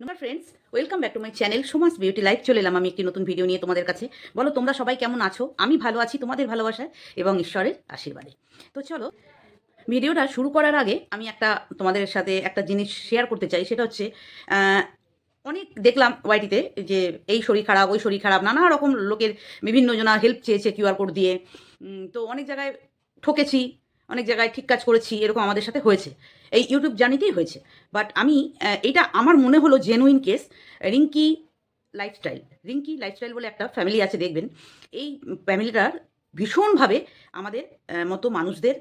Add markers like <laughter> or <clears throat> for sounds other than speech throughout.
নমস্কার friends welcome back to my channel Samaj beauty life চলে এলাম আমি একটি নতুন ভিডিও নিয়ে তোমাদের কাছে। বলো, তোমরা সবাই কেমন আছো? আমি ভালো আছি তোমাদের ভালোবাসায় এবং ঈশ্বরের আশীর্বাদে। তো চলো ভিডিওটা শুরু করার আগে আমি একটা তোমাদের সাথে একটা জিনিস শেয়ার করতে চাই। সেটা হচ্ছে অনেক দেখলাম ওয়াইটিতে যে এই শরীর খারাপ, ওই শরীর খারাপ, নানা রকম লোকের বিভিন্ন জনা হেল্প চেয়েছে কিউআর কোড দিয়ে। তো অনেক জায়গায় ঠকেছি। অনেক জায়গায় ঠিক কাজ করেছি, এরকম আমাদের সাথে হয়েছে। এই ইউটিউব জার্নিতেই হয়েছে। বাট আমি এটা আমার মনে হলো genuine case Rinki lifestyle Rinki lifestyle বলে একটা ফ্যামিলি আছে, দেখবেন। এই ফ্যামিলিটার ভীষণভাবে আমাদের মতো মানুষদের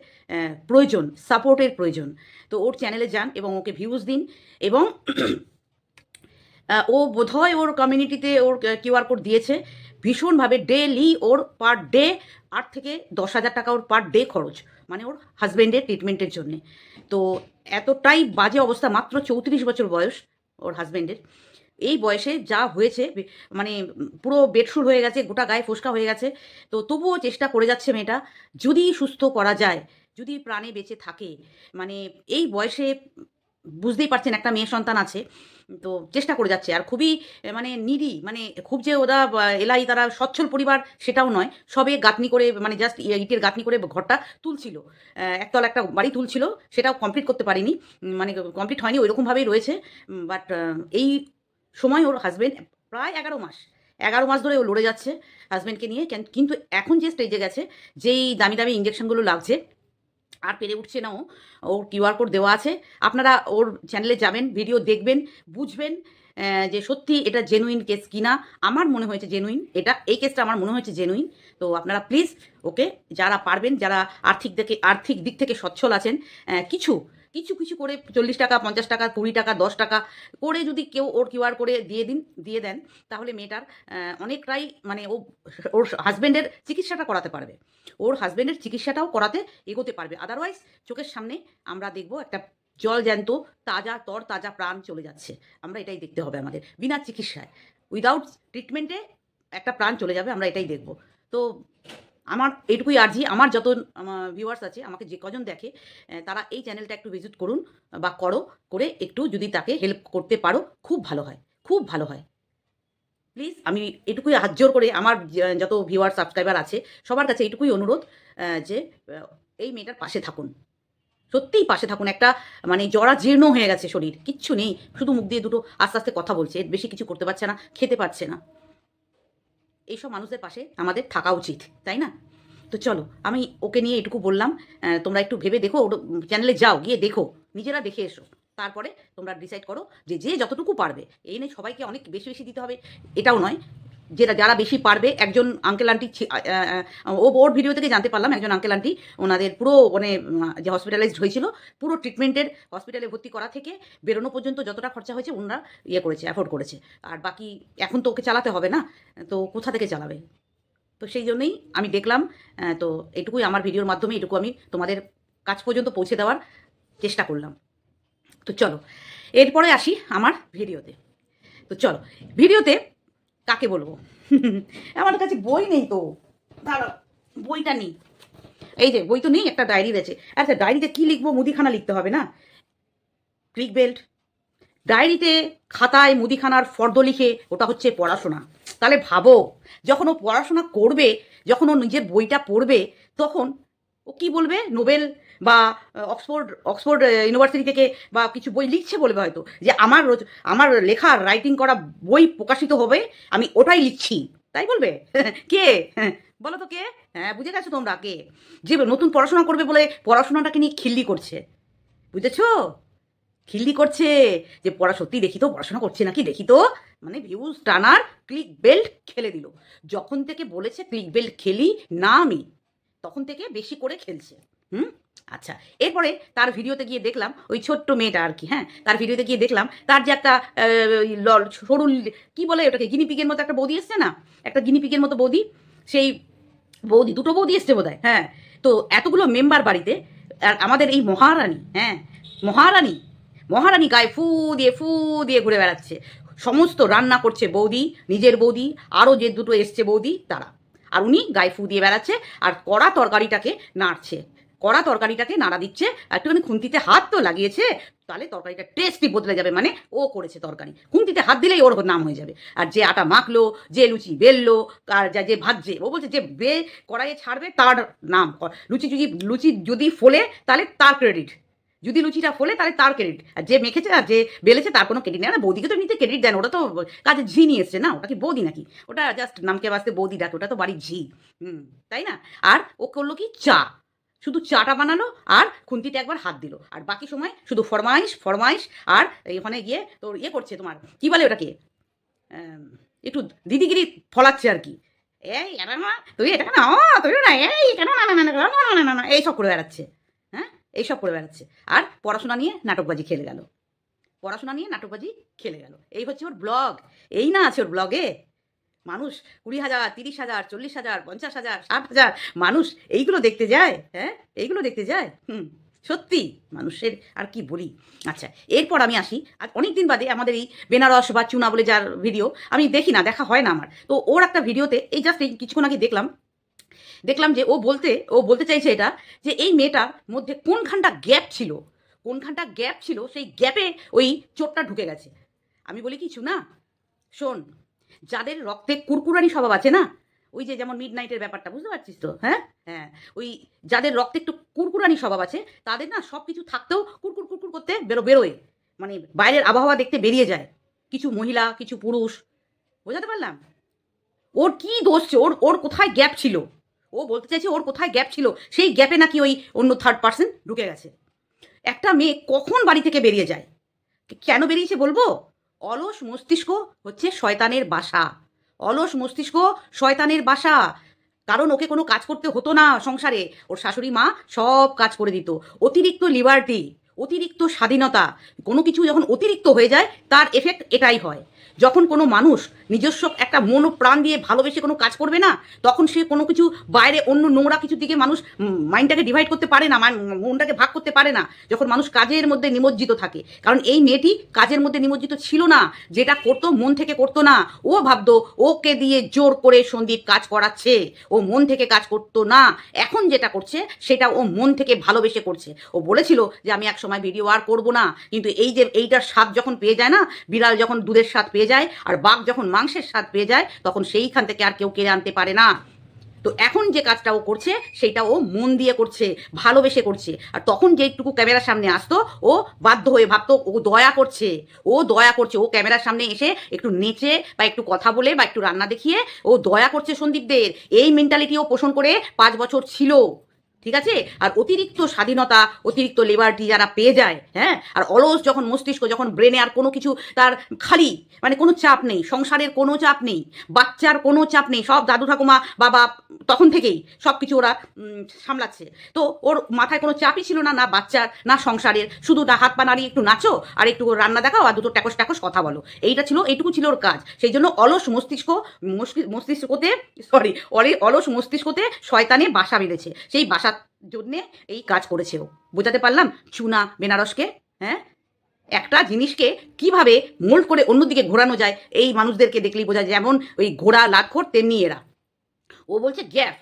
প্রয়োজন সাপোর্টের প্রয়োজন। তো ওর চ্যানেলে যান এবং ওকে ভিউজ দিন এবং <clears throat> ও বোধহয় ওর কমিউনিটিতে ওর কিউআর কোড দিয়েছে। ভীষণভাবে ডেলি ওর পার ডে আট থেকে দশ হাজার টাকা ওর পার ডে খরচ। মানে ওর হাজব্যান্ডের ট্রিটমেন্টের জন্যে। তো এতটাই বাজে অবস্থা, মাত্র চৌত্রিশ বছর বয়স ওর হাজব্যান্ডের এই বয়সে যা হয়েছে মানে পুরো বেডশুর হয়ে গেছে, গোটা গায়ে ফোসকা হয়ে গেছে। তো তবুও চেষ্টা করে যাচ্ছে মেয়েটা, যদি সুস্থ করা যায়, যদি প্রাণে বেঁচে থাকে। মানে এই বয়সে বুঝতেই পারছেন একটা মেয়ে সন্তান আছে, তো চেষ্টা করে যাচ্ছে। আর খুবই মানে নিডি মানে খুব যে ওরা এলাই তারা সচ্ছল পরিবার সেটাও নয়, সবে গাঁথনি করে মানে জাস্ট ইটের গাঁথনি করে ঘরটা তুলছিল। একতল একটা বাড়ি তুলছিল, সেটাও কমপ্লিট করতে পারিনি মানে কমপ্লিট হয়নি, ওইরকমভাবেই রয়েছে বাট এই সময় ওর হাজবেন্ড প্রায় এগারো মাস এগারো মাস ধরে ও লড়ে যাচ্ছে হাজব্যান্ডকে নিয়ে, কেন- কিন্তু এখন যে স্টেজে গেছে, যেই দামি দামি ইঞ্জেকশনগুলো লাগছে আর পেরে উঠছে না ও। ওর কিউআর কোড দেওয়া আছে। আপনারা ওর চ্যানেলে যাবেন ভিডিও দেখবেন, বুঝবেন যে সত্যি এটা জেনুইন কেস কিনা। আমার মনে হয়েছে জেনুইন এটা, এই কেসটা আমার মনে হয়েছে জেনুইন তো আপনারা প্লিজ ওকে, যারা পারবেন, যারা আর্থিক দিকে, আর্থিক দিক থেকে সচ্ছল আছেন কিছু কিছু কিছু করে চল্লিশ টাকা, পঞ্চাশ টাকা, কুড়ি টাকা, দশ টাকা করে যদি কেউ ওর কিউআর করে দিয়ে দিন, দিয়ে দেন, তাহলে মেয়েটার অনেকটাই মানে ও, ওর হাজব্যান্ডের চিকিৎসাটা করাতে পারবে। ওর হাজব্যান্ডের চিকিৎসাটাও করাতে এগোতে পারবে। আদারওয়াইজ চোখের সামনে আমরা দেখব একটা জল জ্যান্ত, তাজা তর তাজা প্রাণ চলে যাচ্ছে। আমরা এটাই দেখতে হবে আমাদের, বিনা চিকিৎসায়। উইদাউট ট্রিটমেন্টে একটা প্রাণ চলে যাবে, আমরা এটাই দেখব। তো আমার এটুকুই আর্জি আমার যত ভিউয়ার্স আছে, আমাকে যে কজন দেখে তারা এই চ্যানেলটা একটু ভিজিট করুন বা করো, করে একটু যদি তাকে হেল্প করতে পারো, খুব ভালো হয়, খুব ভালো হয়। প্লিজ আমি এটুকুই হাত জোর করে আমার যত ভিউয়ার সাবস্ক্রাইবার আছে, সবার কাছে এটুকুই অনুরোধ যে এই মেয়েটার পাশে থাকুন। সত্যিই পাশে থাকুন, একটা মানে জরা জীর্ণ হয়ে গেছে শরীর, কিচ্ছু নেই, শুধু মুখ দিয়ে দুটো আস্তে আস্তে কথা বলছে বেশি কিছু করতে পারছে না, খেতে পারছে না। এইসব মানুষদের পাশে আমাদের থাকা উচিত, তাই না? তো চলো, আমি ওকে নিয়ে এটুকু বললাম তোমরা একটু ভেবে দেখো ওর চ্যানেলে যাও, গিয়ে দেখো, নিজেরা দেখে এসো। তারপরে তোমরা ডিসাইড করো যে যে যতটুকু পারবে, এই নয় সবাইকে অনেক বেশি বেশি দিতে হবে, এটাও নয়। যেটা যারা বেশি পারবে, একজন আঙ্কেল আন্টি ও, ওর ভিডিও থেকে জানতে পারলাম, একজন আঙ্কেল আন্টি ওনাদের পুরো মানে যে হসপিটালাইজড হয়েছিল, পুরো ট্রিটমেন্টের হসপিটালে ভর্তি করা থেকে বেরোনো পর্যন্ত যতটা খরচা হয়েছে, ওনারা ইয়ে করেছে অ্যাফোর্ড করেছে। আর বাকি এখন তো ওকে চালাতে হবে না, তো কোথা থেকে চালাবে? তো সেই জন্যই আমি দেখলাম তো এটুকুই আমার ভিডিওর মাধ্যমে, এটুকু আমি তোমাদের কাছ পর্যন্ত পৌঁছে দেওয়ার চেষ্টা করলাম। তো চলো, এরপরে আসি আমার ভিডিওতে তো। চলো ভিডিওতে কাকে বলব? <laughs> আমার কাছে বই নেই তো। বইটা নেই। এই যে, বই তো নেই, একটা ডায়েরি রয়েছে। আচ্ছা ডায়েরিতে কী লিখব? মুদিখানা লিখতে হবে না? ক্লিক বেল্ট ডায়েরিতে খাতায় মুদিখানার ফর্দ লিখে ওটা হচ্ছে পড়াশোনা। তাহলে ভাবো, যখন ও পড়াশোনা করবে, যখন ও নিজের বইটা পড়বে, তখন ও কি বলবে? নোবেল বা অক্সফোর্ড অক্সফোর্ড ইউনিভার্সিটি থেকে বা কিছু বই লিখছে বলবে হয়তো। যে আমার রোজ, আমার লেখা, রাইটিং করা বই প্রকাশিত হবে, আমি ওটাই লিখছি। তাই বলবে? <laughs> কে? <laughs> বলো তো কে? হ্যাঁ বুঝে গেছো তোমরা কে? যে নতুন পড়াশোনা করবে বলে পড়াশোনাটাকে নিয়ে খিল্লি করছে। বুঝেছ? খিল্লি করছে যে, পড়া সত্যি দেখি তো, পড়াশোনা করছে নাকি দেখি তো? মানে ভিউজ টানার ক্লিক বেল্ট খেলে দিল। যখন থেকে বলেছে ক্লিক বেল্ট খেলি, না আমি। তখন থেকে বেশি করে খেলছে। হুম? আচ্ছা এরপরে তার ভিডিওতে গিয়ে দেখলাম ওই ছোট্ট মেয়েটা আর কি হ্যাঁ? তার ভিডিওতে গিয়ে দেখলাম তার যে একটা সরু কি বলে ওটাকে গিনিপিগের মতো একটা বৌদি এসছে না? একটা গিনিপিগের মতো বৌদি সেই বৌদি দুটো বৌদি এসছে বোধ হয় হ্যাঁ? তো এতগুলো মেম্বার বাড়িতে আর আমাদের এই মহারানী হ্যাঁ? মহারানী মহারানী গায়ে ফু দিয়ে ফু দিয়ে ঘুরে বেড়াচ্ছে। সমস্ত রান্না করছে বৌদি নিজের বৌদি আরও যে দুটো এসছে বৌদি তারা। আর উনি গায়ে ফু দিয়ে বেড়াচ্ছে আর কড়া তরকারিটাকে নাড়ছে। কড়া তরকারিটাকে নাড়া দিচ্ছে একটুখানি খুন্তিতে হাত তো লাগিয়েছে, তাহলে তরকারিটা টেস্টই বদলে যাবে মানে ও করেছে তরকারি। খুন্তিতে হাত দিলেই ওর নাম হয়ে যাবে। আর যে আটা মাখলো, যে লুচি বেললো, আর যা, যে ভাজছে, ও বলছে যে বে কড়াইয়ে ছাড়বে তার নাম। লুচি যদি লুচি যদি ফোলে, তাহলে তার ক্রেডিট যদি লুচিটা ফোলে তাহলে তার ক্রেডিট আর যে মেখেছে আর যে বেলেছে তার কোনো ক্রেডিট নেই না বৌদিকে তো এমনিতে ক্রেডিট দেন ওটা তো কাজে ঝি নিয়ে এসছে না ওটা কি বৌদি নাকি ওটা জাস্ট নামকে বাঁচতে বৌদি ডাকে ওটা তো বাড়ির ঝি হুম তাই না আর ও করল কি চা শুধু চাটা বানালো আর খুন্তিতে একবার হাত দিল আর বাকি সময় শুধু ফরমাইশ ফরমাইশ আর ওখানে গিয়ে তোর ইয়ে করছে তোমার কি বলে ওটাকে একটু দিদিগিরি ফলাচ্ছে আর কি এই এটা না তুই এটা না তুই না এই কেন না না না না না, না, এইসব করে বেড়াচ্ছে হ্যাঁ এইসব করে বেড়াচ্ছে। আর পড়াশোনা নিয়ে নাটকবাজি খেলে গেল। পড়াশোনা নিয়ে নাটকবাজি খেলে গেল। এই হচ্ছে ওর ব্লগ। এই না আছে ওর ব্লগে। মানুষ কুড়ি হাজার, তিরিশ হাজার, চল্লিশ হাজার, পঞ্চাশ হাজার, ষাট হাজার, মানুষ এইগুলো দেখতে যায় হ্যাঁ? এইগুলো দেখতে যায়? হুম, সত্যি মানুষের আর কি বলি? আচ্ছা এরপর আমি আসি। আর অনেক দিন বাদে আমাদের এই বেনারস বা চুনা বলে যার ভিডিও আমি দেখি না, দেখা হয় না আমার। তো ওর একটা ভিডিওতে এই জাস্ট এই কিছুক্ষণ আগে দেখলাম দেখলাম যে ও বলতে ও বলতে চাইছে এটা, যে এই মেয়েটার মধ্যে কোনখানটা গ্যাপ ছিল? কোনখানটা গ্যাপ ছিল? সেই গ্যাপে ওই চোটটা ঢুকে গেছে। আমি বলি, কিছু না। শোন, যাদের রক্তে কুরকুরানি স্বভাব আছে না, ওই যে যেমন মিড নাইটের ব্যাপারটা, বুঝতে পারছিস তো? হ্যাঁ? হ্যাঁ ওই যাদের রক্তে একটু কুরকুরানি স্বভাব আছে, তাদের না সব কিছু থাকতেও কুরকুর কুরকুর করতে বেরো, বেরোয়। মানে বাইরের আবহাওয়া দেখতে বেরিয়ে যায়। কিছু মহিলা, কিছু পুরুষ, বোঝাতে পারলাম? ওর কি দোষ ওর ওর কোথায় গ্যাপ ছিল? ও বলতে চাইছে ওর কোথায় গ্যাপ ছিল? সেই গ্যাপে নাকি ওই অন্য থার্ড পার্সন ঢুকে গেছে। একটা মেয়ে কখন বাড়ি থেকে বেরিয়ে যায়? কেন বেরিয়েছে বলব? অলস মস্তিষ্ক হচ্ছে শয়তানের বাসা। অলস মস্তিষ্ক শয়তানের বাসা। কারণ ওকে কোনো কাজ করতে হতো না সংসারে। ওর শাশুড়ি মা সব কাজ করে দিত। অতিরিক্ত লিবার্টি অতিরিক্ত স্বাধীনতা, কোনো কিছু যখন অতিরিক্ত হয়ে যায়, তার এফেক্ট এটাই হয়। যখন কোনো মানুষ নিজস্ব একটা মন প্রাণ দিয়ে ভালোবেসে কোনো কাজ করবে না, তখন সে কোনো কিছু বাইরে অন্য নোংরা কিছু দিকে মানুষ মাইন্ডটাকে ডিভাইড করতে পারে না মনটাকে ভাগ করতে পারে না, যখন মানুষ কাজের মধ্যে নিমজ্জিত থাকে। কারণ এই মেয়েটি কাজের মধ্যে নিমজ্জিত ছিল না, যেটা করতো মন থেকে করতো না। ও ভাবতো, ওকে দিয়ে জোর করে সন্দীপ কাজ করাচ্ছে। ও মন থেকে কাজ করতো না। এখন যেটা করছে, সেটা ও মন থেকে ভালোবেসে করছে। ও বলেছিল যে, আমি এক সময় ভিডিও আর করব না। কিন্তু এই যে, এইটার স্বাদ যখন পেয়ে যায় না, বিড়াল যখন দুধের স্বাদ পেয়ে যায়, আর বাঘ যখন মাংসের স্বাদ পেয়ে যায়, তখন সেইখান থেকে আর কেউ কেড়ে আনতে পারে না। তো এখন যে কাজটা ও করছে সেটা ও মন দিয়ে করছে, ভালোবেসে করছে। আর তখন যেটুকু ক্যামেরার সামনে আসতো, ও বাধ্য হয়ে ভাবতো, ও দয়া করছে, ও দয়া করছে। ও ক্যামেরার সামনে এসে একটু নেচে বা একটু কথা বলে বা একটু রান্না দেখিয়ে, ও দয়া করছে সন্দীপদের। এই মেন্টালিটি ও পোষণ করে পাঁচ বছর ছিল। ঠিক আছে? আর অতিরিক্ত স্বাধীনতা, অতিরিক্ত লেবারটি যারা পেয়ে যায় হ্যাঁ? আর অলস যখন মস্তিষ্ক, যখন ব্রেনে আর কোনো কিছু তার খালি মানে কোনো চাপ নেই, সংসারের কোনো চাপ নেই, বাচ্চার কোনো চাপ নেই, সব দাদু ঠাকুমা, বাবা তখন থেকেই সব কিছু ওরা সামলাচ্ছে। তো ওর মাথায় কোনো চাপই ছিল না না বাচ্চার, না সংসারের। শুধু না হাত পা নাড়িয়ে একটু নাচো, আর একটু রান্না দেখাও, আর দুটো ট্যাকস ট্যাকস কথা বলো। এইটা ছিল, এইটুকু ছিল ওর কাজ। সেই জন্য অলস মস্তিষ্ক, মস্তি- মস্তিষ্কতে সরি অলস মস্তিষ্কতে শয়তানে বাসা বেঁধেছে। সেই বাসার জন্যে এই কাজ করেছে ও বোঝাতে পারলাম চুনা বেনারসকে হ্যাঁ? একটা জিনিসকে কীভাবে মোল্ড করে অন্যদিকে ঘোরানো যায়, এই মানুষদেরকে দেখলেই বোঝা যায়। যেমন ওই ঘোড়া, লাটখোর, তেমনি এরা। ও বলছে গ্যাপ।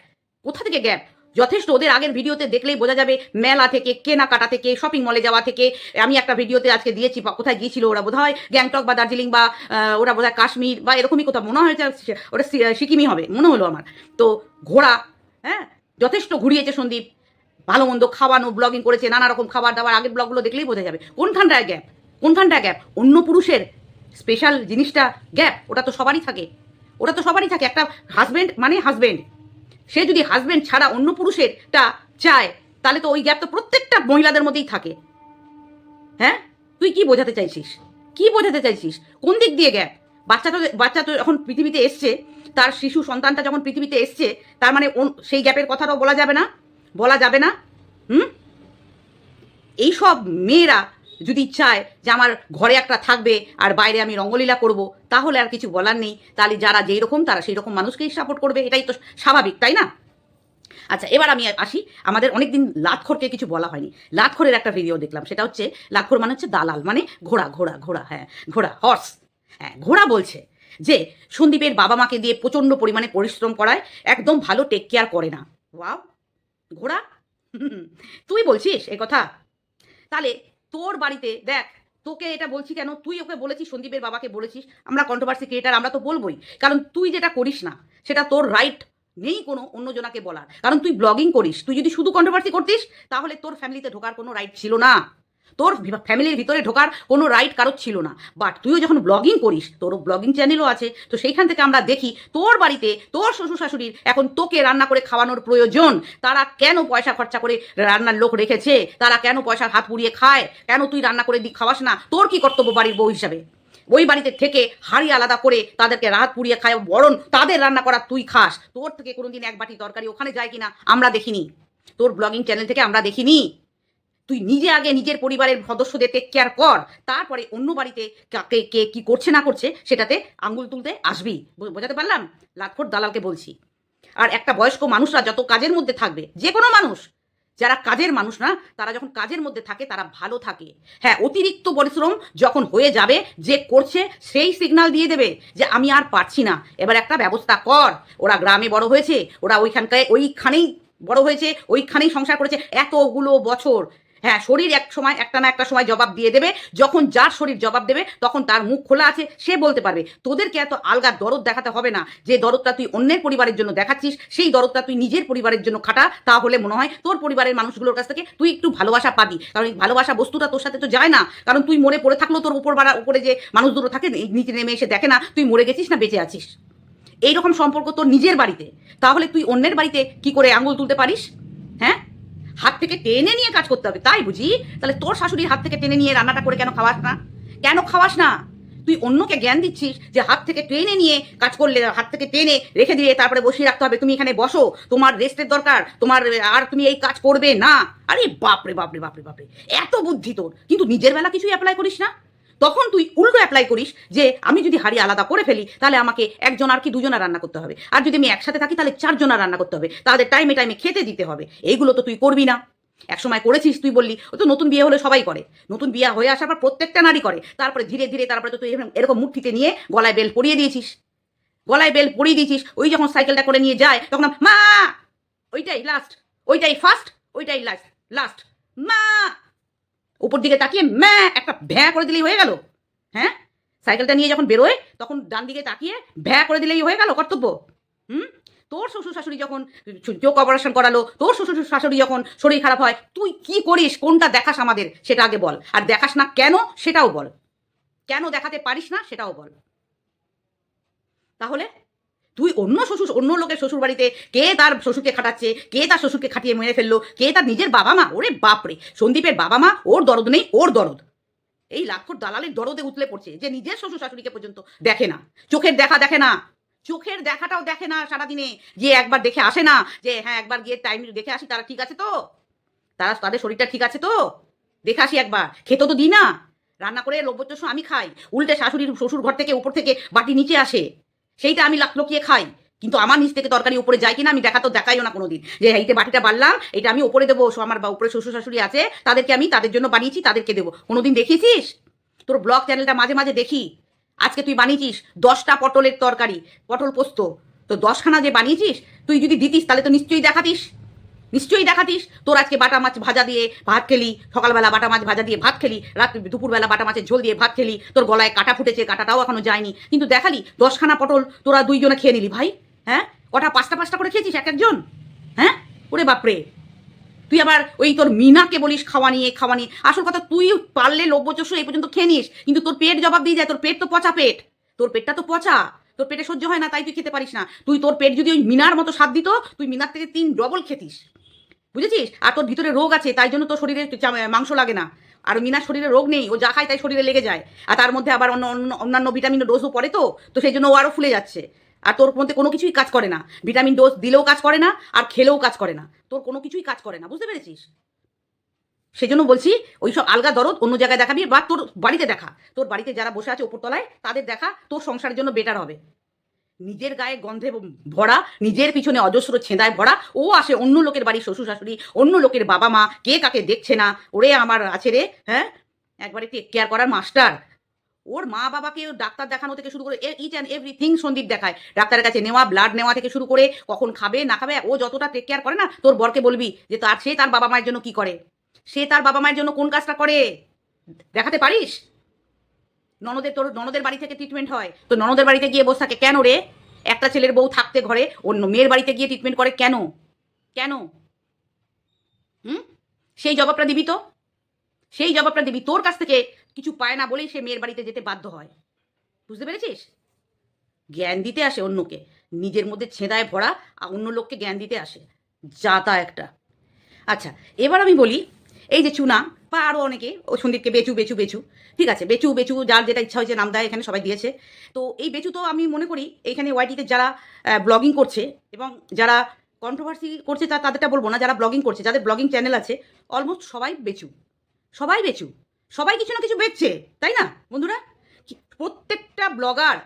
কোথা থেকে গ্যাপ? যথেষ্ট ওদের আগের ভিডিওতে দেখলেই বোঝা যাবে মেলা থেকে, কেনাকাটা থেকে শপিং মলে যাওয়া থেকে। আমি একটা ভিডিওতে আজকে দিয়েছি কোথায় গিয়েছিল ওরা বোধ হয় গ্যাংটক বা দার্জিলিং বা ওরা বোধ হয় কাশ্মীর বা এরকমই কোথাও। মনে হয়েছে ওটা সি- সিকিমই হবে, মনে হলো আমার। তো ঘোড়া হ্যাঁ? যথেষ্ট ঘুরিয়েছে সন্দীপ। ভালো মন্দ খাওয়ানো ব্লগিং করেছে, নানা রকম খাবার দাবার, আগের ব্লগগুলো দেখলেই বোঝা যাবে। কোনখানটায় গ্যাপ কোনখানটায় গ্যাপ অন্য পুরুষের স্পেশাল জিনিসটা গ্যাপ ওটা তো সবারই থাকে। ওটা তো সবারই থাকে। একটা হাজব্যান্ড মানে হাজব্যান্ড সে যদি হাজবেন্ড ছাড়া অন্য পুরুষেরটা চায়, তাহলে তো ওই গ্যাপ তো প্রত্যেকটা মহিলাদের মধ্যেই থাকে। হ্যাঁ? তুই কি বোঝাতে চাইছিস? কি বোঝাতে চাইছিস? কোন দিক দিয়ে গ্যাপ বাচ্চা তো বাচ্চা তো যখন পৃথিবীতে এসছে, তার শিশু সন্তানটা যখন পৃথিবীতে এসছে, তার মানে সেই গ্যাপের কথাটাও বলা যাবে না, বলা যাবে না, হুম? এইসব মেয়েরা যদি চায় যে আমার ঘরে একটা থাকবে আর বাইরে আমি রঙ্গলীলা করব, তাহলে আর কিছু বলার নেই। তাহলে যারা যেই রকম, তারা সেই রকম মানুষকেই সাপোর্ট করবে, এটাই তো স্বাভাবিক, তাই না? আচ্ছা এবার আমি আসি। আমাদের অনেকদিন লাতখোরকে কিছু বলা হয়নি। লাতখোরের একটা ভিডিও দেখলাম, সেটা হচ্ছে, লাতখোর মানে হচ্ছে দালাল মানে ঘোড়া ঘোড়া ঘোড়া হ্যাঁ ঘোড়া হর্স হ্যাঁ ঘোড়া বলছে যে সন্দীপের বাবা মাকে দিয়ে প্রচণ্ড পরিমাণে পরিশ্রম করায় একদম ভালো টেক কেয়ার করে না। ওয়াও ঘোড়া? তুই বলছিস এ কথা? তাহলে তোর বাড়িতে, দেখ, তোকে এটা বলছি কেন? তুই ওকে বলেছিস, সন্দীপের বাবাকে বলেছিস, আমরা কন্ট্রোভার্সি ক্রিয়েটার আমরা তো বলবোই। কারণ তুই যেটা করিস না, সেটা তোর রাইট নেই কোনো অন্যজনাকে বলার। কারণ তুই ব্লগিং করিস, তুই যদি শুধু কন্ট্রোভার্সি করতিস, তাহলে তোর ফ্যামিলিতে ঢোকার কোনো রাইট ছিল না। তোর ফ্যামিলির ভিতরে ঢোকার কোনো রাইট কারোর ছিল না। বাট তুইও যখন ব্লগিং করিস তোরও ব্লগিং চ্যানেলও আছে, তো সেইখান থেকে আমরা দেখি তোর বাড়িতে তোর শ্বশুর শাশুড়ির এখন তোকে রান্না করে খাওয়ানোর প্রয়োজন। তারা কেন পয়সা খরচা করে রান্নার লোক রেখেছে? তারা কেন পয়সার হাত পুড়িয়ে খায়? কেন তুই রান্না করে দি খাওয়াস না? তোর কি কর্তব্য বাড়ির বউ হিসাবে? ওই বাড়িতে থেকে হাড়ি আলাদা করে তাদেরকে রাত পুড়িয়ে খায় বরণ তাদের রান্না করা তুই খাস। তোর থেকে কোনোদিন এক বাটি তরকারি ওখানে যায় কিনা আমরা দেখিনি। তোর ব্লগিং চ্যানেল থেকে আমরা দেখিনি। তুই নিজে আগে নিজের পরিবারের সদস্যদের টেক কেয়ার কর, তারপরে অন্য বাড়িতে কাকে কে কি করছে না করছে সেটাতে আঙ্গুল তুলতে আসবি। বোঝাতে পারলাম? লাটফোট দালালকে বলছি। আর একটা বয়স্ক মানুষরা যত কাজের মধ্যে থাকবে যে কোনো মানুষ, যারা কাজের মানুষ না, তারা যখন কাজের মধ্যে থাকে, তারা ভালো থাকে। হ্যাঁ অতিরিক্ত পরিশ্রম যখন হয়ে যাবে, যে করছে, সেই সিগন্যাল দিয়ে দেবে যে আমি আর পারছি না। এবার একটা ব্যবস্থা কর। ওরা গ্রামে বড় হয়েছে, ওরা ওইখানকায়, ওইখানেই বড় হয়েছে, ওইখানেই সংসার করেছে, এতগুলো বছর। হ্যাঁ শরীর এক সময়, একটা না একটা সময় জবাব দিয়ে দেবে। যখন যার শরীর জবাব দেবে, তখন তার মুখ খোলা আছে, সে বলতে পারবে, তোদেরকে এত আলগা দরদ দেখাতে হবে না। যে দরদটা তুই অন্যের পরিবারের জন্য দেখাচ্ছিস, সেই দরদটা তুই নিজের পরিবারের জন্য খাটা। তাহলে মনে হয় তোর পরিবারের মানুষগুলোর কাছ থেকে তুই একটু ভালোবাসা পাবি। কারণ এই ভালোবাসা বস্তুটা তোর সাথে তো যায় না। কারণ তুই মরে পড়ে থাকলেও তোর উপর বাড়া, উপরে যে মানুষগুলো থাকে, এই নিচে নেমে এসে দেখে না, তুই মরে গেছিস না বেঁচে আছিস। এইরকম সম্পর্ক তোর নিজের বাড়িতে। তাহলে তুই অন্যের বাড়িতে কি করে আঙুল তুলতে পারিস? হ্যাঁ? হাত থেকে টেনে নিয়ে কাজ করতে হবে, তাই বুঝি? তাহলে তোর শাশুড়ির হাত থেকে টেনে নিয়ে রান্নাটা করে কেন খাওয়াস না? কেন খাওয়াস না? তুই অন্যকে জ্ঞান দিচ্ছিস যে হাত থেকে টেনে নিয়ে কাজ করলে, হাত থেকে টেনে রেখে দিয়ে তারপরে বসিয়ে রাখতে হবে, তুমি এখানে বসো, তোমার রেস্টের দরকার, তোমার, আর তুমি এই কাজ করবে না। আরে বাপরে বাপরে বাপরে বাপরে, এত বুদ্ধি তোর, কিন্তু নিজের বেলা কিছুই অ্যাপ্লাই করিস না। তখন তুই উল্টো অ্যাপ্লাই করিস যে আমি যদি হাড়ি আলাদা করে ফেলি, তাহলে আমাকে একজন আর কি দুজনা রান্না করতে হবে। আর যদি আমি একসাথে থাকি, তাহলে চারজনা রান্না করতে হবে। তাদের টাইমে টাইমে খেতে দিতে হবে। এইগুলো তো তুই করবি না। এক সময় করেছিস তুই বললি, ও তো নতুন বিয়ে হলে সবাই করে। নতুন বিয়ে হয়ে আসার পর প্রত্যেকটা নারী করে। তারপরে ধীরে ধীরে তারপরে তো তুই এরকম মুঠিতে নিয়ে গলায় বেল পরিয়ে দিয়েছিস। গলায় বেল পরিয়ে দিয়েছিস। ওই যখন সাইকেলটা করে নিয়ে যায়, তখন মা! ওইটাই লাস্ট ওইটাই ফার্স্ট ওইটাই লাস্ট লাস্ট মা! উপর দিকে তাকিয়ে ম্যা, একটা ভ্যা করে দিলেই হয়ে গেল। হ্যাঁ? সাইকেলটা নিয়ে যখন বেরোয়, তখন ডান দিকে তাকিয়ে ভ্যা করে দিলেই হয়ে গেল কর্তব্য। হুম? তোর শ্বশুর শাশুড়ি যখন চোখ অপারেশন করালো, তোর শ্বশুর শাশুড়ি যখন শরীর খারাপ হয়, তুই কি করিস? কোনটা দেখাস আমাদের? সেটা আগে বল। আর দেখাস না কেন? সেটাও বল। কেন দেখাতে পারিস না? সেটাও বল। তাহলে তুই অন্য শ্বশুর, অন্য লোকের শ্বশুর বাড়িতে কে তার শ্বশুরকে খাটাচ্ছে, কে তার শ্বশুরকে খাটিয়ে মেরে ফেলল, কে তার নিজের বাবা মা, ওরে বাপরে, সন্দীপের বাবা মা, ওর দরদ নেই, ওর দরদ। এই লাক্ষর দালালের দরদে উতলে পড়ছে যে নিজের শ্বশুর শাশুড়িকে পর্যন্ত দেখে না, চোখের দেখা দেখে না, চোখের দেখাটাও দেখে না সারাদিনে যে একবার দেখে আসে না যে হ্যাঁ একবার গিয়ে টাইম দেখে আসি, তারা ঠিক আছে তো? তারা, তাদের শরীরটা ঠিক আছে তো? দেখে আসি একবার, খেতে তো দিই না, রান্না করে লোবচ্চ আমি খাই, উল্টে শাশুড়ির শ্বশুর ঘর থেকে, উপর থেকে বাটি নিচে আসে। সেইটা আমি লাখ লোকিয়ে খাই। কিন্তু আমার নিচ থেকে তরকারি উপরে যায় কিনা আমি দেখা তো দেখাইও না কোনোদিন। যে এইতে বাটিটা বাড়লাম এটা আমি উপরে দেবো আমার বা উপরে শ্বশুর শাশুড়ি আছে, তাদেরকে আমি তাদের জন্য বানিয়েছি, তাদেরকে দেবো। কোনোদিন দেখিয়েছিস? তোর ব্লগ চ্যানেলটা মাঝে মাঝে দেখি। আজকে তুই বানিয়েছিস দশটা পটলের তরকারি, পটল পোস্ত। তো দশখানা যে বানিয়েছিস, তুই যদি দিতিস তাহলে তো নিশ্চয়ই দেখাতিস। নিশ্চয়ই দেখাতিস। তোর আজকে বাটা মাছ ভাজা দিয়ে ভাত খেলি, সকালবেলা বাটা মাছ ভাজা দিয়ে ভাত খেলি, রাত্রি দুপুরবেলা বাটা মাছের ঝোল দিয়ে ভাত খেলি, তোর গলায় কাটা ফুটেছে, কাটাটাও এখনও যায়নি। কিন্তু দেখালি, দশখানা পটল তোরা দুইজনে খেয়ে নিলি ভাই হ্যাঁ? কটা পাঁচটা পাঁচটা করে খেয়েছিস, এক একজন? হ্যাঁ? ওরে বাপরে। তুই আবার ওই তোর মিনাকে বলিস খাওয়া নিয়ে খাওয়া নিয়ে। আসল কথা, তুই পারলে লব্য লব্যচস্য এই পর্যন্ত খেয়ে নিস, কিন্তু তোর পেট জবাব দিয়ে যায়, তোর পেট তো পচা পেট। তোর পেটটা তো পচা। তোর পেটে সহ্য হয় না, তাই তুই খেতে পারিস না। তুই তোর পেট যদি ওই মিনার মতো স্বাদ দিত, তুই মিনার থেকে তিন ডবল খেতিস। বুঝেছিস? আর তোর ভিতরে রোগ আছে, তাই জন্য তোর শরীরে মাংস লাগে না। আর মিনার শরীরে রোগ নেই, ও যা খায় তাই শরীরে লেগে যায়। আর তার মধ্যে আবার অন্য অন্য, অন্যান্য ভিটামিন ডোজও পড়ে তো তো সেই জন্য ও আরও ফুলে যাচ্ছে। আর তোর মধ্যে কোনো কিছুই কাজ করে না। ভিটামিন ডোজ দিলেও কাজ করে না, আর খেলেও কাজ করে না। তোর কোনো কিছুই কাজ করে না, বুঝতে পেরেছিস? সেই জন্য বলছি, ওই সব আলগা দরদ অন্য জায়গায় দেখাবি, বা তোর বাড়িতে দেখা। তোর বাড়িতে যারা বসে আছে উপরতলায় তাদের দেখা, তোর সংসারের জন্য বেটার হবে। নিজের গায়ে গন্ধে ভরা, নিজের পিছনে অজস্র ছেঁদায় ভরা, ও আসে অন্য লোকের বাড়ি শ্বশুর শাশুড়ি অন্য লোকের বাবা মা কে কাকে দেখছে না, ওরে আমার আছে রে হ্যাঁ? একবারে টেক কেয়ার করার মাস্টার ওর মা বাবাকে ডাক্তার দেখানো থেকে শুরু করে ইচ অ্যান্ড এভরিথিং সন্দীপ দেখায়। ডাক্তারের কাছে নেওয়া ব্লাড নেওয়া থেকে শুরু করে কখন খাবে, না খাবে, ও যতটা টেক কেয়ার করে না, তোর বরকে বলবি যে তার, সে তার বাবা মায়ের জন্য কি করে? সে তার বাবা মায়ের জন্য কোন কাজটা করে? দেখাতে পারিস? ননদের তোর, ননদের বাড়ি থেকে ট্রিটমেন্ট হয়। তো ননদের বাড়িতে গিয়ে বসে থাকে, কেন রে? একটা ছেলের বউ থাকতে ঘরে, অন্য মেয়ের বাড়িতে গিয়ে ট্রিটমেন্ট করে কেন? কেন? হুম? সেই জবাবটা দিবি তো? সেই জবাবটা দিবি। তোর কাছ থেকে কিছু পায় না বলেই সে মেয়ের বাড়িতে যেতে বাধ্য হয়। বুঝতে পেরেছিস? জ্ঞান দিতে আসে অন্যকে। নিজের মধ্যে ছেঁদায় ভরা আর অন্য লোককে জ্ঞান দিতে আসে। যাতা একটা। আচ্ছা এবার আমি বলি, এই যে চুনা বা আরও অনেকে, ও সন্দীপকে বেচু বেচু বেচু। ঠিক আছে, বেচু বেচু, যার যেটা ইচ্ছা হয়েছে নাম দেয়, এখানে সবাই দিয়েছে। তো এই বেচু তো আমি মনে করি এইখানে ওয়াইটিতে যারা ব্লগিং করছে এবং যারা কন্ট্রোভার্সি করছে, তা, তাদেরটা বলব না, যারা ব্লগিং করছে, যাদের ব্লগিং চ্যানেল আছে অলমোস্ট সবাই বেচু। সবাই বেচু। সবাই কিছু না কিছু বেচছে, তাই না, বন্ধুরা? প্রত্যেকটা ব্লগার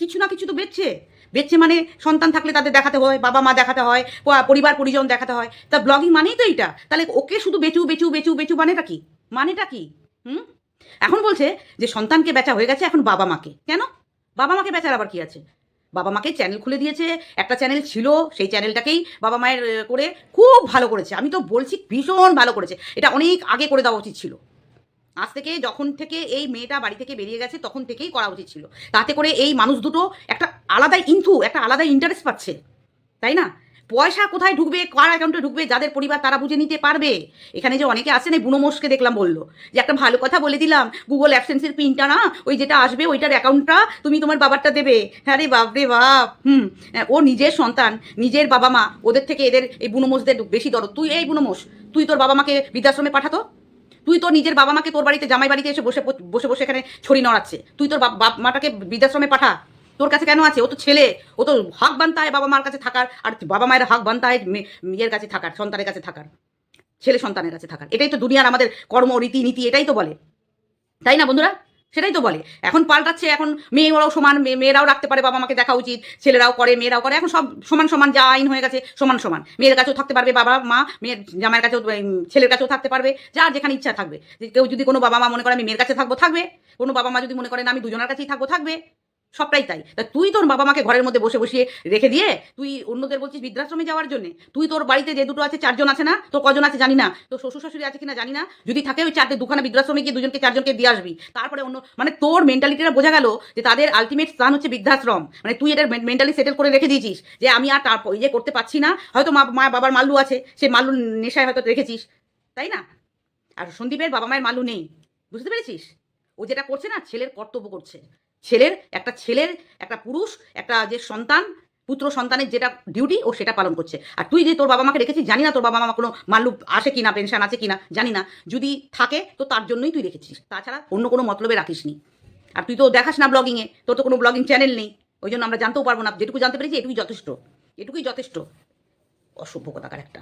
কিছু না কিছু তো বেচছে। বেচছে মানে সন্তান থাকলে তাদের দেখাতে হয়, বাবা মা দেখাতে হয় পরিবার, পরিজন দেখাতে হয়। তা ব্লগিং মানেই তো এইটা। তাহলে ওকে শুধু বেচু বেচু বেচু বেচু মানেটা কি? মানেটা কি? হুম? এখন বলছে যে সন্তানকে বেচা হয়ে গেছে এখন বাবা মাকে। কেন? বাবা মাকে বেচার আবার কি আছে? বাবা মাকে চ্যানেল খুলে দিয়েছে, একটা চ্যানেল ছিল, সেই চ্যানেলটাকেই বাবা মায়ের করে খুব ভালো করেছে। আমি তো বলছি ভীষণ ভালো করেছে। এটা অনেক আগে করে দেওয়া উচিত ছিল। আজ থেকে যখন থেকে এই মেয়েটা বাড়ি থেকে বেরিয়ে গেছে, তখন থেকেই করা উচিত ছিল। তাতে করে এই মানুষ দুটো একটা আলাদা ইনথু একটা আলাদা ইন্টারেস্ট পাচ্ছে। তাই না? পয়সা কোথায় ঢুকবে, কার অ্যাকাউন্টে ঢুকবে, যাদের পরিবার তারা বুঝে নিতে পারবে। এখানে যে অনেকে আছেন এই বুনোমোষকে দেখলাম বলল। যে একটা ভালো কথা বলে দিলাম গুগল অ্যাবসেন্সের পিনটা না, ওই যেটা আসবে, ওইটার অ্যাকাউন্টটা তুমি তোমার বাবারটা দেবে। হ্যাঁ রে বাপ রে বাপ, হুম। ও নিজের সন্তান, নিজের বাবা মা, ওদের থেকে এদের এই বুনোমোষদের বেশি দরদ। তুই এই বুনোমোষ তুই তোর বাবা মাকে বৃদ্ধাশ্রমে পাঠাতো? তুই তোর নিজের বাবা মাকে তোর বাড়িতে জামাই বাড়িতে এসে বসে বসে বসে এখানে ছড়ি নড়াচ্ছে। তুই তোর বাপ মাটাকে বৃদ্ধাশ্রমে পাঠা। তোর কাছে কেন আছে? ও তো ছেলে। ও তো হক বানতে হয় বাবা মার কাছে থাকার। আর বাবা মায়ের হক বানতে হয় মেয়ের কাছে থাকার, সন্তানের কাছে থাকার। ছেলে সন্তানের কাছে থাকার। এটাই তো দুনিয়ার আমাদের কর্ম রীতি নীতি এটাই তো বলে। তাই না বন্ধুরা? সেটাই তো বলে। এখন পাল্টাচ্ছে, এখন মেয়েরাও সমান মেয়ে- মেয়েরাও রাখতে পারে, বাবা মাকে দেখা উচিত, ছেলেরাও করে, মেয়েরাও করে, এখন সব সমান সমান যা আইন হয়ে গেছে, সমান সমান। মেয়ের কাছেও থাকতে পারবে বাবা মা, মেয়ের জামাইয়ের কাছেও ছেলের কাছেও থাকতে পারবে, যার যেখানে ইচ্ছা থাকবে। কেউ যদি কোনো বাবা মা মনে করে আমি মেয়ের কাছে থাকব, থাকবে। কোনো বাবা মা যদি মনে করেন আমি দুজনের কাছেই থাকব, থাকবে। সবটাই তাই। তা তুই তোর বাবা মাকে ঘরের মধ্যে বসে বসিয়ে রেখে দিয়ে তুই অন্যদের বলছিস বৃদ্ধাশ্রমে যাওয়ার জন্য, তুই তোর বাড়িতে যে দুটো আছে চারজন আছে না, তোর কজন আছে জানি না, তোর শ্বশুর শাশুড়ি আছে কিনা জানি না, যদি থাকে ওই চারটে দুখানা বৃদ্ধাশ্রমে গিয়ে দুজনকে চারজনকে দিয়ে আসবি। তারপরে অন্য মানে তোর মেন্টালিটিটা বোঝা গেল যে তাদের আলটিমেট স্থান হচ্ছে বৃদ্ধাশ্রম। মানে তুই এটা মেন্টালি সেটেল করে রেখে দিয়েছিস যে আমি আর তার ইয়ে করতে পারছি না। হয়তো মা মা বাবার মাল্লু আছে, সে মাল্লুর নেশায় হয়তো রেখেছিস, তাই না? আর সন্দীপের বাবা মায়ের মাল্লু নেই, বুঝতে পেরেছিস? ও যেটা করছে না, ছেলের কর্তব্য করছে। ছেলের, একটা ছেলের, একটা পুরুষ, একটা যে সন্তান, পুত্র সন্তানের যেটা ডিউটি ও সেটা পালন করছে। আর তুই যে তোর বাবা মাকে রেখেছিস, জানি না তোর বাবা মা কোনো মাল্লু আসে কিনা পেনশন আছে কিনা, জানি না। যদি থাকে, তো তার জন্যই তুই রেখেছিস। তাছাড়া অন্য কোনো মতলবে রাখিসনি। আর তুই তো দেখাস না ব্লগিংয়ে তোর তো কোনো ব্লগিং চ্যানেল নেই। ওই জন্য আমরা জানতেও পারব না। যেটুকু জানতে পেরেছি, এটুকুই যথেষ্ট। এটুকুই যথেষ্ট। অসভ্য কথাকার একটা।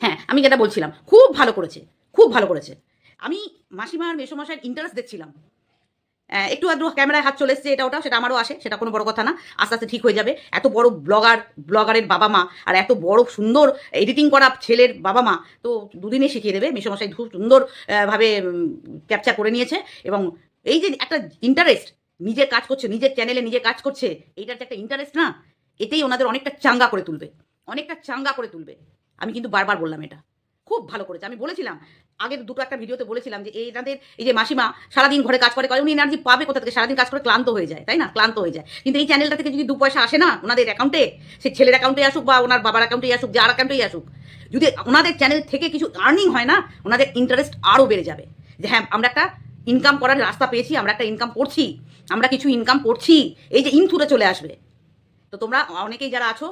হ্যাঁ আমি যেটা বলছিলাম, খুব ভালো করেছে। খুব ভালো করেছে। আমি মাসিমার, মেসমশাইয়ের ইন্টারেস্ট দেখছিলাম। একটু আধটু ক্যামেরায় হাত চলে এসছে, এটা ওটা সেটা আমারও আসে, সেটা কোনো বড় কথা না, আস্তে আস্তে ঠিক হয়ে যাবে। এত বড় ব্লগার, ব্লগারের বাবা মা, আর এত বড় সুন্দর এডিটিং করা ছেলের বাবা মা, তো দুদিনে শিখিয়ে দেবে, মেসমশাই খুব সুন্দর ভাবে ক্যাপচার করে নিয়েছে, এবং এই যে একটা ইন্টারেস্ট নিজের কাজ করছে, নিজের চ্যানেলে নিজে কাজ করছে, এইটার যে একটা ইন্টারেস্ট না, এতেই ওনাদের অনেকটা চাঙ্গা করে তুলবে, অনেকটা চাঙ্গা করে তুলবে। আমি কিন্তু বারবার বললাম এটা। খুব ভালো করেছে। আমি বলেছিলাম, আগের দুটো একটা ভিডিওতে বলেছিলাম যে, এই এনাদের এই যে মাসিমা সারাদিন ঘরে কাজ করে করে, উনি এনার্জি পাবে কোথা থেকে? সারাদিন কাজ করে ক্লান্ত হয়ে যায়, তাই না? ক্লান্ত হয়ে যায়। কিন্তু এই চ্যানেলটা থেকে যদি দু পয়সা আসে না, ওনাদের অ্যাকাউন্টে সে ছেলের অ্যাকাউন্টে আসুক বা ওনার বাবার অ্যাকাউন্টে আসুক, যার অ্যাকাউন্টেই আসুক, যদি ওনাদের চ্যানেল থেকে কিছু আর্নিং হয় না, ওনাদের ইন্টারেস্ট আরও বেড়ে যাবে। যে হ্যাঁ আমরা একটা ইনকাম করার রাস্তা পেয়েছি, আমরা একটা ইনকাম করছি, আমরা কিছু ইনকাম করছি, এই যে ইনথুরে চলে আসবে। তো তোমরা অনেকেই যারা আছো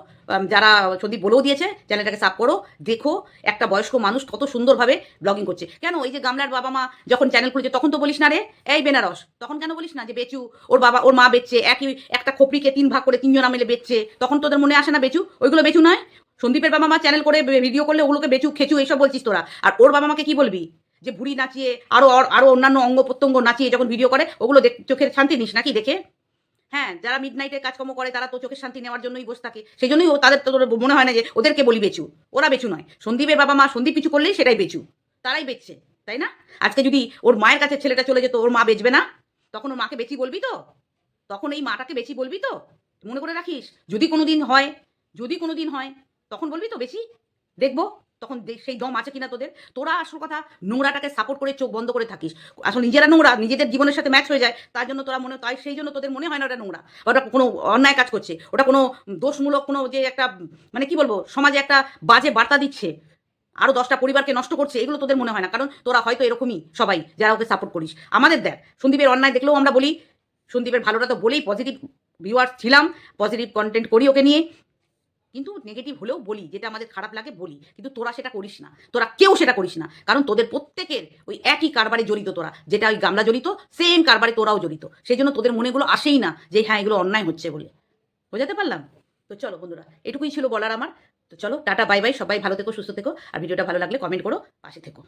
যারা সন্দীপ বলেও দিয়েছে, চ্যানেলটাকে সাব করো, দেখো একটা বয়স্ক মানুষ কত সুন্দরভাবে ব্লগিং করছে। কেন এই যে গামলার বাবা মা যখন চ্যানেল খুলেছে, তখন তো বলিস না রে? এই বেনারস, তখন কেন বলিস না যে বেচু, ওর বাবা, ওর মা বেচছে, একই, একটা খপড়িকে তিন ভাগ করে তিনজনা মিলে বেচছে, তখন তোদের মনে আসে না বেচু? ওইগুলো বেচু নয়? সন্দীপের বাবা মা চ্যানেল করে ভিডিও করলে ওগুলোকে বেচু, খেচু, এইসব বলছিস তোরা। আর ওর বাবা মাকে কি বলবি? যে ভুড়ি নাচিয়ে, আরও আরও অন্যান্য অঙ্গ প্রত্যঙ্গ নাচিয়ে যখন ভিডিও করে, ওগুলো চোখের শান্তি নিস নাকি দেখে? হ্যাঁ যারা মিড নাইটের কাজকর্ম করে, তারা তো চোখের শান্তি নেওয়ার জন্যই বসে থাকে। সেই জন্যই ও তাদের তো মনে হয় না যে ওদেরকে বলি বেচু। ওরা বেচু নয়। সন্দীপের বাবা মা সন্দীপ কিছু করলেই সেটাই বেচু। তারাই বেচছে, তাই না? আজকে যদি ওর মায়ের কাছে ছেলেটা চলে যেত, ওর মা বেচবে না? তখন ওর মাকে বেশি বলবি তো? তখন এই মাটাকে বেশি বলবি তো? মনে করে রাখিস? যদি কোনো দিন হয়, যদি কোনো দিন হয়, তখন বলবি তো বেশি দেখব। তখন সেই দম আছে কিনা তোদের? তোরা আসল কথা নোংরাটাকে সাপোর্ট করে চোখ বন্ধ করে থাকিস। আসলে নিজেরা নোংরা, নিজেদের জীবনের সাথে ম্যাচ হয়ে যায়, তার জন্য তোরা মনে, তাই সেই জন্য তোদের মনে হয় না ওটা নোংরা। ওটা কোনো অন্যায় কাজ করছে, ওটা কোনো দোষমূলক, কোনো যে একটা মানে কি বলব, সমাজে একটা বাজে বার্তা দিচ্ছে আরও দশটা পরিবারকে নষ্ট করছে, এগুলো তোদের মনে হয় না। কারণ তোরা হয়তো এরকমই সবাই যারা ওকে সাপোর্ট করিস। আমাদের দেখ, সন্দীপের অন্যায় দেখলেও আমরা বলি, সন্দীপের ভালোটা তো বলেই পজিটিভ ভিউয়ার ছিলাম পজিটিভ কন্টেন্ট করি ওকে নিয়ে। কিন্তু নেগেটিভ হলেও বলি, যেটা আমাদের খারাপ লাগে বলি। কিন্তু তোরা সেটা করিস না। তোরা কেউ সেটা করিস না। কারণ তোদের প্রত্যেকের ওই একই কারবারে জড়িত তোরা। যেটা ওই গামলা জড়িত সেম কারবারে তোরাও জড়িত। সেই জন্য তোদের মনেগুলো আসেই না যে হ্যাঁ এগুলো অন্যায় হচ্ছে বলে। বোঝাতে পারলাম? তো চলো বন্ধুরা, এটুকুই ছিল বলার আমার। তো চলো, টাটা, বাই বাই, সবাই ভালো থেকো, সুস্থ থেকো। আর ভিডিওটা ভালো লাগলে কমেন্ট করো, পাশে থেকো।